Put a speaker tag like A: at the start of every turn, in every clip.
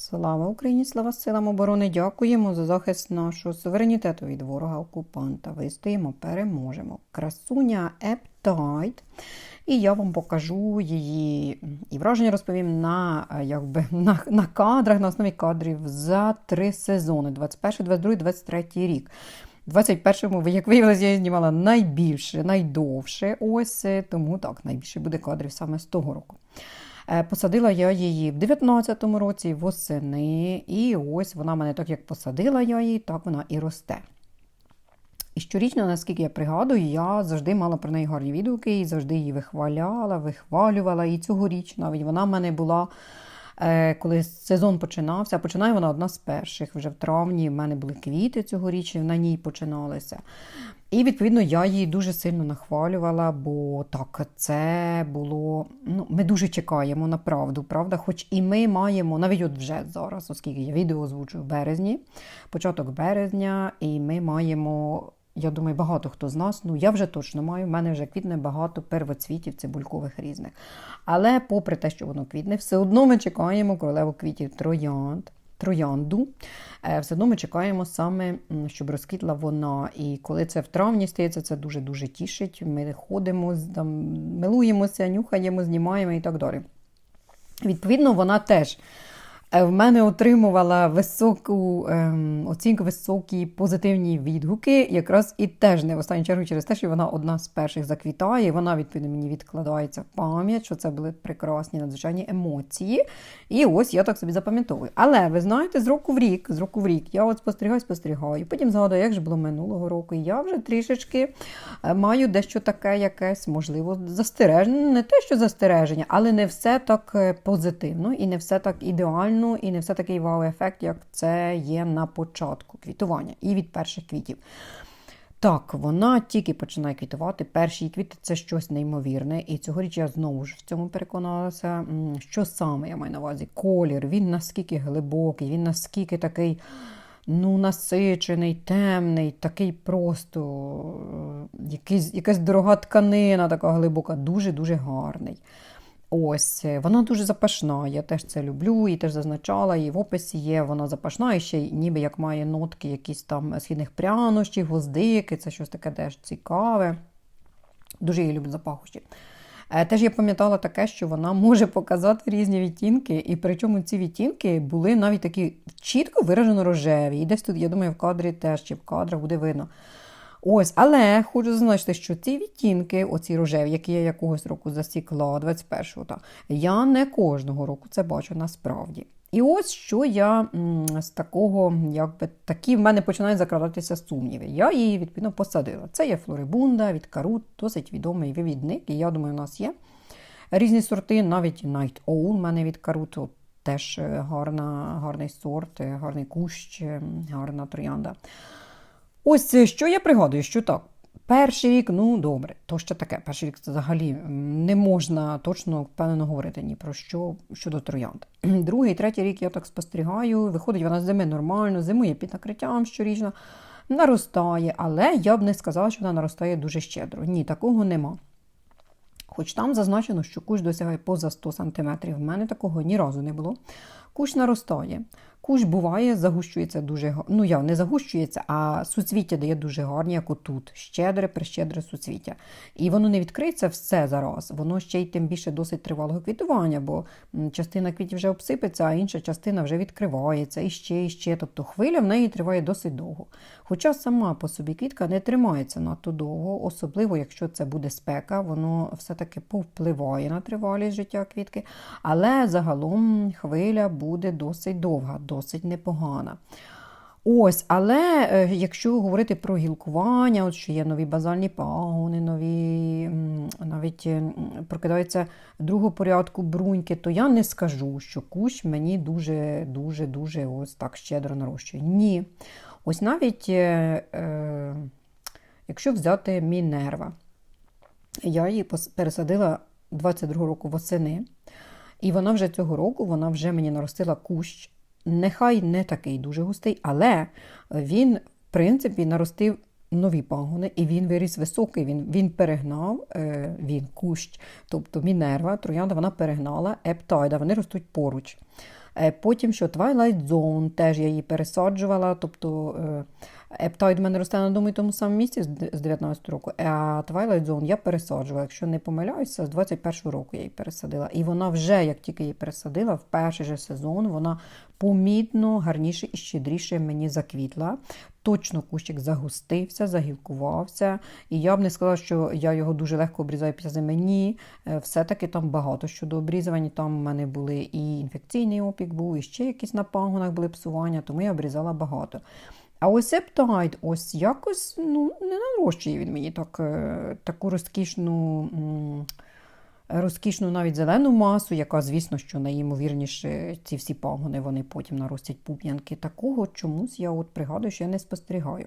A: Слава Україні, слава силам оборони! Дякуємо за захист нашого суверенітету від ворога-окупанта. Вистоїмо, переможемо. Красуня Ептайт. І я вам покажу її і враження розповім на, якби, на, на кадрах, на основі кадрів за три сезони: 21, 22, 23 рік. У 21-му, як виявилось, я знімала найбільше, найдовше. Ось е, тому так, найбільше буде кадрів саме з того року. Е, Посадила я її в 19-му році восени, і ось вона мене так як посадила я її, так вона і росте. І щорічно, наскільки я пригадую, я завжди мала про неї гарні відгуки і завжди її вихваляла, вихвалювала. І цьогоріч навіть вона в мене була, коли сезон починався. Починає вона одна з перших. Вже в травні в мене були квіти цьогоріч, на ній починалися. І, відповідно, я її дуже сильно нахвалювала, бо так, це було. Ну, Ми дуже чекаємо на правду, правда? Хоч і ми маємо, навіть от вже зараз, оскільки я відео озвучу в березні, початок березня, і ми маємо. Я думаю, багато хто з нас, ну я вже точно маю, в мене вже квітне багато первоцвітів цибулькових різних. Але, попри те, що воно квітне, все одно ми чекаємо королеву квітів троянд троянду. Е, все одно ми чекаємо саме, щоб розквітла вона. І коли це в травні стається, це дуже-дуже тішить. Ми ходимо, там, милуємося, нюхаємо, знімаємо і так далі. Відповідно, вона теж. Е, в мене отримувала високу ем, оцінку, високі позитивні відгуки, якраз і теж не в останню чергу через те, що вона одна з перших заквітає. Вона, відповідно, мені відкладається в пам'ять, що це були прекрасні надзвичайні емоції. І ось я так собі запам'ятовую. Але ви знаєте, з року в рік, з року в рік, я от спостерігаю, спостерігаю. Потім згадую, як же було минулого року. І я вже трішечки е, маю дещо таке, якесь, можливо, застереження. Не те, що застереження, але не все так е, позитивно і не все так ідеально і не все такий вау-ефект, як це є на початку квітування і від перших квітів. Так, вона тільки починає квітувати. Перші квіти це щось неймовірне. І цьогоріч я знову ж в цьому переконалася. Що саме я маю на увазі? Колір, він наскільки глибокий, він наскільки такий ну, насичений, темний, такий просто якийсь, якась дорога тканина, така глибока, дуже-дуже гарний. Ось, е, вона дуже запашна. Я теж це люблю і теж зазначала, і в описі є вона запашна, і ще ніби як має нотки якісь там східних прянощів, гвоздики, це щось таке теж цікаве. Дуже її люблю запахощі. Е, теж я пам'ятала таке, що вона може показати різні відтінки, і причому ці відтінки були навіть такі чітко виражено рожеві. І десь тут, я думаю, в кадрі теж чи в кадрах буде видно. Ось, але хочу зазначити, що ці відтінки, оці рожеві, які я якогось року засікла, 21-го, так, я не кожного року це бачу насправді. І ось що я з такого, якби такі в мене починають закрадатися сумніви. Я її, відповідно, посадила. Це є флорибунда від карут, досить відомий вивідник, і я думаю, у нас є різні сорти, навіть Night Owl у мене від каруту. Теж гарна, гарний сорт, гарний кущ, гарна троянда. Ось е, що я пригадую, що так. Перший рік, ну добре, то що таке? Перший рік це взагалі не можна точно впевнено говорити ні про що щодо троянд. Другий, третій рік я так спостерігаю, виходить вона з зими нормально, зимує під накриттям щорічно, наростає, але я б не сказала, що вона наростає дуже щедро. Ні, такого нема. Хоч там зазначено, що кущ досягає поза 100 см. В мене такого ні разу не було. Кущ наростає. Кущ буває, загущується дуже ну я не загущується, а суцвіття дає дуже гарні, як отут. Щедре, прищедре суцвіття. І воно не відкриється все зараз, воно ще й тим більше досить тривалого квітування, бо частина квітів вже обсипеться, а інша частина вже відкривається і ще, і ще. Тобто хвиля в неї триває досить довго. Хоча сама по собі квітка не тримається надто довго, особливо, якщо це буде спека, воно все-таки повпливає на тривалість життя квітки. Але загалом хвиля буде досить довга досить непогана. Ось, Але е, якщо говорити про гілкування, от що є нові базальні пагони, нові навіть прокидаються другого порядку бруньки, то я не скажу, що кущ мені дуже-дуже дуже ось так щедро нарощує. Ні. Ось навіть е, е, якщо взяти Мінерва, я її пересадила 22 року восени, і вона вже цього року вона вже мені наростила кущ нехай не такий дуже густий, але він, в принципі, наростив нові пагони, і він виріс високий. Він він перегнав е, він кущ, тобто Мінерва, троянда, вона перегнала ептайда, вони ростуть поруч. Е, Потім що Twilight Zone, теж я її пересаджувала, тобто е, Ептоїд в мене росте на одному і тому самому місці з 19 року, а Twilight Zone я пересаджувала. Якщо не помиляюся, з 21 року я її пересадила. І вона вже, як тільки її пересадила, в перший же сезон вона помітно гарніше і щедріше мені заквітла. Точно кущик загустився, загілкувався. І я б не сказала, що я його дуже легко обрізаю після зими. Ні, Е, все-таки там багато щодо обрізування. Там в мене були і інфекційний опік був, і ще якісь на пагонах були псування, тому я обрізала багато. А ось Ептайд, ось якось ну, не нарощує він мені так, е, таку розкішну. м, Розкішну навіть зелену масу, яка, звісно, що найімовірніше ці всі пагони вони потім наростять пуп'янки. Такого чомусь я от пригадую, що я не спостерігаю.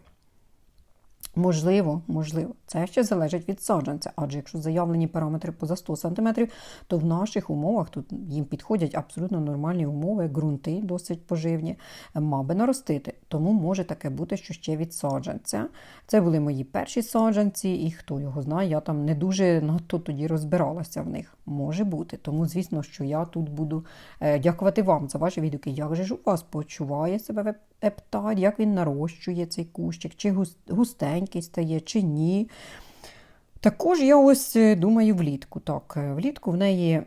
A: Можливо, можливо, це ще залежить від саджанця, адже якщо заявлені параметри поза 100 см, то в наших умовах тут їм підходять абсолютно нормальні умови, ґрунти досить поживні, мав би наростити. Тому може таке бути, що ще від саджанця. Це були мої перші саджанці, і хто його знає, я там не дуже надто тоді розбиралася в них. Може бути. Тому, звісно, що я тут буду е, дякувати вам за ваші відгуки. Як же ж у вас почуває себе епталь, як він нарощує цей кущик, чи гус- густенький стає, чи ні. Також я ось е, думаю влітку. Так, е, влітку в неї.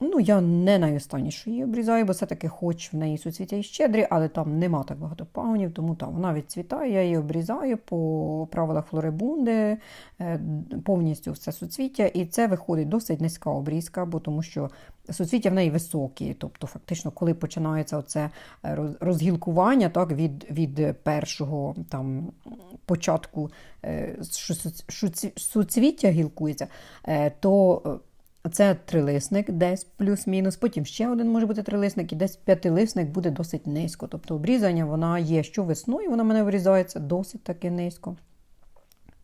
A: Ну, я не найостанніше її обрізаю, бо все-таки хоч в неї суцвіття і щедрі, але там нема так багато пагонів, тому там вона відцвітає, я її обрізаю по правилах флорибунди, е, повністю все суцвіття, і це виходить досить низька обрізка, бо тому що суцвіття в неї високі. Тобто, фактично, коли починається оце е, розгілкування так, від, від першого там, початку е, суцвіття гілкується, то е, це трилисник, десь плюс-мінус, потім ще один може бути трилисник, і десь п'ятилисник буде досить низько. Тобто обрізання вона є що весною, вона мене вирізається досить таки низько.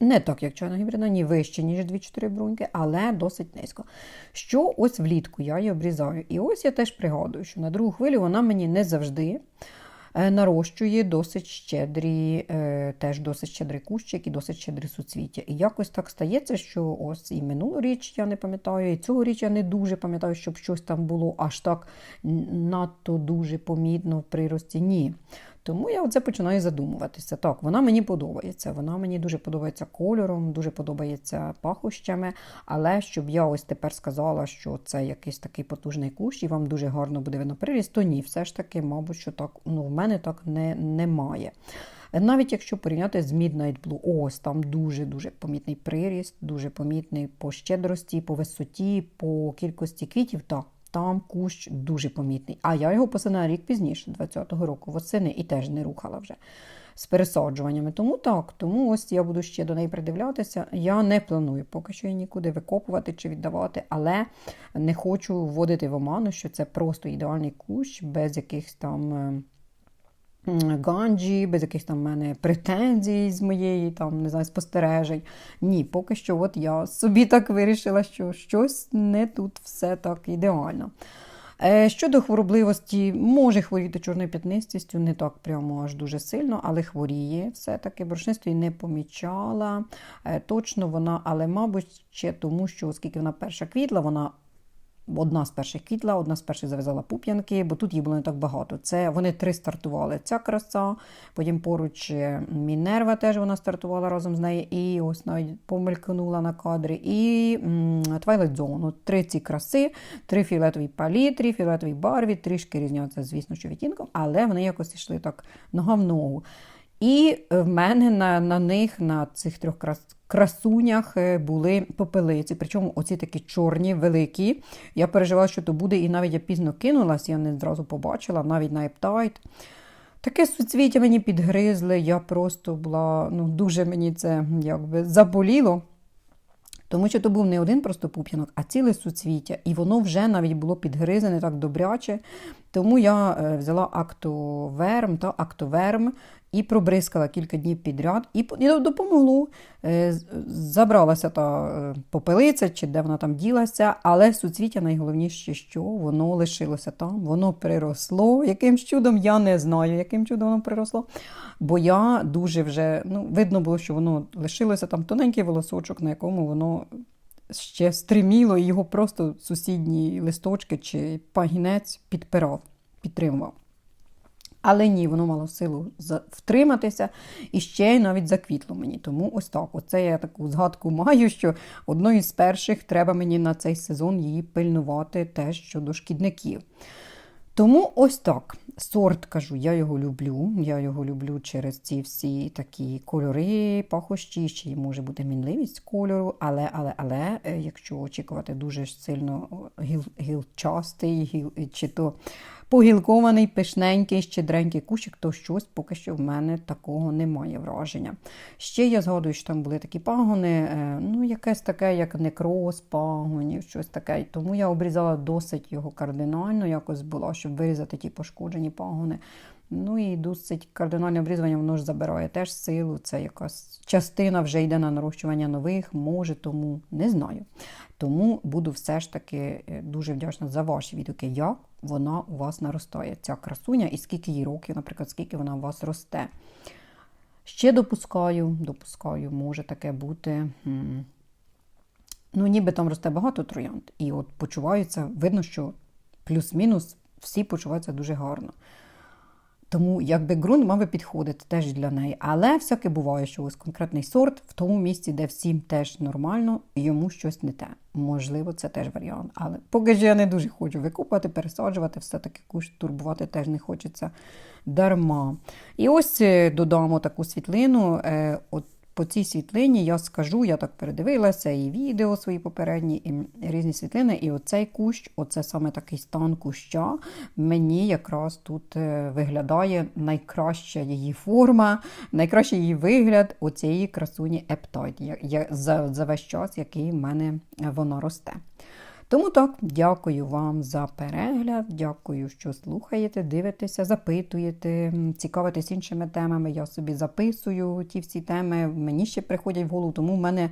A: Не так, як чайна гібридна, ні вище, ніж 2-4 бруньки, але досить низько. Що ось влітку я її обрізаю. І ось я теж пригадую, що на другу хвилю вона мені не завжди нарощує досить щедрі, е, теж досить щедрий кущик і досить щедрі суцвіття. І якось так стається, що ось і минулу річ я не пам'ятаю, і цього річ я не дуже пам'ятаю, щоб щось там було аж так надто дуже помітно в прирості. Ні. Тому я оце починаю задумуватися. Так, вона мені подобається. Вона мені дуже подобається кольором, дуже подобається пахощами. Але щоб я ось тепер сказала, що це якийсь такий потужний кущ, і вам дуже гарно буде видно приріст, то ні, все ж таки, мабуть, що так ну, в мене так не, немає. Навіть якщо порівняти з Midnight Blue, ось там дуже-дуже помітний приріст, дуже помітний по щедрості, по висоті, по кількості квітів. Так, там кущ дуже помітний. А я його посадила рік пізніше, 20-го року, восени, і теж не рухала вже з пересаджуваннями. Тому так, тому ось я буду ще до неї придивлятися. Я не планую поки що її нікуди викопувати чи віддавати, але не хочу вводити в оману, що це просто ідеальний кущ без якихось там. Ганджі, без якихось там в мене претензій з моєї там, не знаю, спостережень. Ні, поки що от я собі так вирішила, що щось не тут все так ідеально. Е, Щодо хворобливості, може хворіти чорною п'ятнистістю, не так прямо аж дуже сильно, але хворіє все-таки. Борошнистої не помічала. Е, Точно вона, але, мабуть, ще тому, що оскільки вона перша квітла, вона одна з перших квітла, одна з перших зав'язала пуп'янки, бо тут їх було не так багато. Це вони три стартували. Ця краса, потім поруч е, Мінерва теж вона стартувала разом з нею, і ось навіть помелькнула на кадрі. І Twilight Zone. Три ці краси, три фіолетові палітрі, фіолетовій барві, трішки різняться, звісно, що відтінком, але вони якось йшли так нога в ногу. І е, в мене на, на них, на цих трьох крас, красунях е, були попелиці. Причому оці такі чорні, великі. Я переживала, що то буде, і навіть я пізно кинулась, я не зразу побачила, навіть на ептайт. Таке суцвіття мені підгризли, я просто була, ну, дуже мені це якби заболіло. Тому що то був не один просто пуп'янок, а ціле суцвіття. І воно вже навіть було підгризане так добряче. Тому я е, взяла актоверм та актоверм і пробризкала кілька днів підряд, і і допомогло. Е, Забралася та е, попелиця, чи де вона там ділася, але суцвіття найголовніше, що воно лишилося там, воно приросло. Яким чудом я не знаю, яким чудом воно приросло. Бо я дуже вже ну, видно було, що воно лишилося там тоненький волосочок, на якому воно ще стриміло, і його просто сусідні листочки чи пагінець підпирав. підтримував. Але ні, воно мало силу втриматися і ще й навіть заквітло мені. Тому ось так. Оце я таку згадку маю, що одною з перших треба мені на цей сезон її пильнувати теж щодо шкідників. Тому ось так. Сорт кажу, я його люблю. Я його люблю через ці всі такі кольори, пахощі, ще й може бути мінливість кольору, але, але, але, е, якщо очікувати дуже сильно гіл, гілчастий, гіл, чи то погілкований, пишненький, щедренький кущик, то щось поки що в мене такого немає враження. Ще я згадую, що там були такі пагони, е, ну якесь таке, як некроз пагонів, щось таке. Тому я обрізала досить його кардинально, якось було, щоб вирізати ті пошкоджені пагони. Ну і досить кардинальне обрізування, воно ж забирає теж силу. Це якась частина вже йде на нарощування нових, може, тому не знаю. Тому буду все ж таки е, дуже вдячна за ваші відгуки, як вона у вас наростає, ця красуня, і скільки їй років, наприклад, скільки вона у вас росте. Ще допускаю, допускаю, може таке бути. Ну, ніби там росте багато троянд, і от почуваються, видно, що плюс-мінус всі почуваються дуже гарно. Тому якби ґрунт мав би підходити теж для неї. Але всяке буває, що ось конкретний сорт в тому місці, де всім теж нормально, йому щось не те. Можливо, це теж варіант. Але поки ж я не дуже хочу викупати, пересаджувати, все-таки куш турбувати теж не хочеться дарма. І ось е, додамо таку світлину. е, От по цій світлині я скажу, я так передивилася, і відео свої попередні, і різні світлини. І оцей кущ, оце саме такий стан куща, мені якраз тут е, виглядає найкраща її форма, найкращий її вигляд оцієї красуні Ептойд, я- я- за, за весь час, який в мене вона росте. Тому так, дякую вам за перегляд, дякую, що слухаєте, дивитеся, запитуєте, цікавитесь іншими темами. Я собі записую ті всі теми, мені ще приходять в голову, тому в мене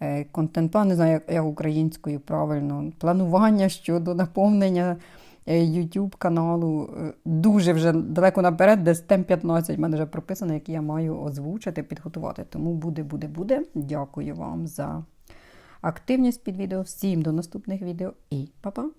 A: е, контент-план, не знаю, як, українською правильно, планування щодо наповнення е, YouTube каналу е, дуже вже далеко наперед, десь тем 15 в мене вже прописано, які я маю озвучити, підготувати. Тому буде, буде, буде. Дякую вам за активність під відео. Всім до наступних відео і па-па!